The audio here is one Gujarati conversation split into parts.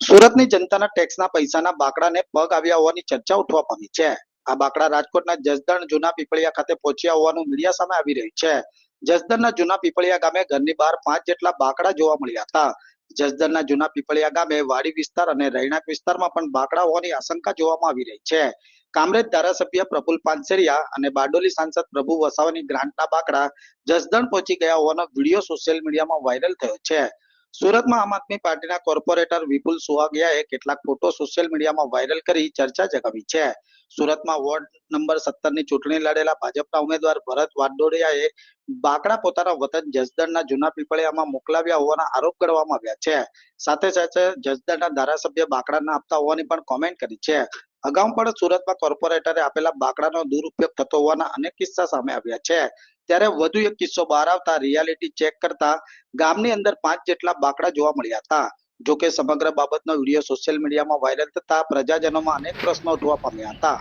સુરતની જનતાના ટેક્સના પૈસાના બાકડાને પગ આવ્યા હોવાની ચર્ચા ઉઠવા પામી છે. આ બાકડા રાજકોટના જસદણ જૂના પીપળિયા ખાતે પહોંચ્યા હોવાનું મીડિયા સામે આવી રહ્યું છે. જસદણના જૂના પીપળિયા ગામે ઘરની બહાર પાંચ જેટલા બાકડા જોવા મળ્યા હતા. જસદણના જૂના પીપળિયા ગામે વાડી વિસ્તાર અને રહેણાંક વિસ્તારમાં પણ બાકડા હોવાની આશંકા જોવામાં આવી રહી છે. કામરેજ ધારાસભ્ય પ્રફુલ પાનસેરિયા અને બારડોલી સાંસદ પ્રભુ વસાવાની ગ્રાન્ટના બાકડા જસદણ પહોંચી ગયા હોવાનો વીડિયો સોશિયલ મીડિયામાં વાયરલ થયો છે. સુરતમાં આમ આદમી પાર્ટીના કોર્પોરેટર વિપુલ સુહાગિયાએ કેટલાક ફોટો સોશિયલ મીડિયામાં વાયરલ કરી ચર્ચા જગાવી છે. સુરતમાં વોર્ડ નંબર સત્તરની ચૂંટણી લડેલા ભાજપના ઉમેદવાર ભરત વાડોડિયાએ બાકડા પોતાના વતન જસદણના જૂના પીપળિયામાં મોકલાવ્યા હોવાના આરોપ કરવામાં આવ્યા છે. સાથે સાથે જસદણના ધારાસભ્ય બાકડા ના આપતા હોવાની પણ કોમેન્ટ કરી છે. અગાઉ પણ સુરતમાં કોર્પોરેટરે આપેલા બાકડાનો દુરુપયોગ થતો હોવાના અનેક કિસ્સા સામે આવ્યા છે. ત્યારે વધુ એક કિસ્સો બહાર આવતા રિયાલિટી ચેક કરતા ગામની અંદર પાંચ જેટલા બાકડા જોવા મળ્યા હતા. જો કે સમગ્ર બાબતનો વીડિયો સોશિયલ મીડિયામાં વાયરલ થતા પ્રજાજનોમાં અનેક પ્રશ્નો ઉઠવા પામ્યા હતા.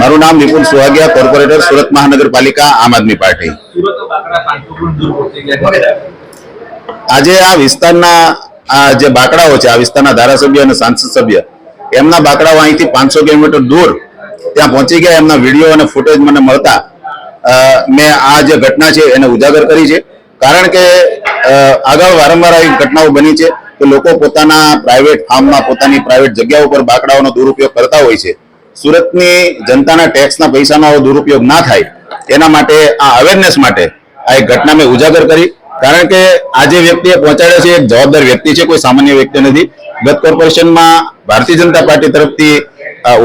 મારું નામ વિપુલ સુહાગિયા કોર્પોરેટર સુરત મહાનગરપાલિકા, આમ આદમી પાર્ટી. આજે આ વિસ્તારના, આ જે બાકડાઓ છે, આ વિસ્તારના ધારાસભ્ય અને સાંસદ સભ્ય, એમના બાકડાઓ અહીંથી પાંચસો કિલોમીટર દૂર ત્યાં પહોંચી ગયા, એમના વીડિયો અને ફૂટેજ મને મળતા મેં આ જે ઘટના છે એને ઉજાગર કરી છે. કારણ કે આગળ વારંવાર આવી ઘટનાઓ બની છે કે લોકો પોતાના પ્રાઇવેટ ફાર્મમાં પોતાની પ્રાઇવેટ જગ્યાઓ પર બાકડાઓનો દુરુપયોગ કરતા હોય છે. સુરતની જનતાના ટેક્સના પૈસાનો દુરુપયોગ ના થાય, એના માટે, આ અવેરનેસ માટે આ એક ઘટના મેં ઉજાગર કરી. કારણ કે, આ જે વ્યક્તિએ પહોંચાડ્યો છે એક જવાબદાર વ્યક્તિ છે, કોઈ સામાન્ય વ્યક્તિ નથી. ગત કોર્પોરેશનમાં ભારતીય જનતા પાર્ટી તરફથી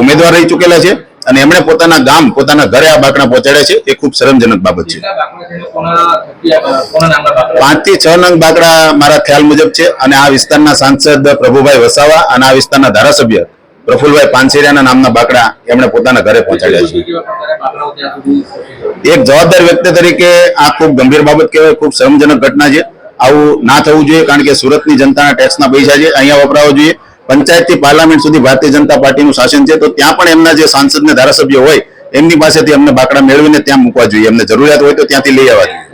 ઉમેદવાર રહી ચૂકેલા છે. અને એમણે પોતાના ગામ પોતાના ઘરે આ બાકડા પહોંચાડ્યા છે. એ ખૂબ શરમજનક બાબત છે. પાંચથી છ નંગ બાકડા મારા ખ્યાલ મુજબ છે. અને આ વિસ્તારના સાંસદ પ્રભુભાઈ વસાવા અને આ વિસ્તારના ધારાસભ્ય પ્રફુલભાઈ પાનસેરિયાના નામના બાકડા એમણે પોતાના ઘરે પહોંચાડ્યા છે. એક જવાબદાર વ્યક્તિ તરીકે આ ખૂબ ગંભીર બાબત કહેવાય ખૂબ શરમજનક ઘટના છે. આવું ના થવું જોઈએ કારણ કે સુરતની જનતાના ટેક્સના પૈસા છે. અહીંયા વપરાવો જોઈએ. પંચાયતથી પાર્લામેન્ટ સુધી ભારતીય જનતા પાર્ટીનું શાસન છે, તો ત્યાં પણ એમના જે સાંસદ ને ધારાસભ્ય હોય, એમની પાસેથી અમને બાકડા મેળવીને ત્યાં મૂકવા જોઈએ. એમને જરૂરિયાત હોય તો ત્યાંથી લઈ આવવા જોઈએ.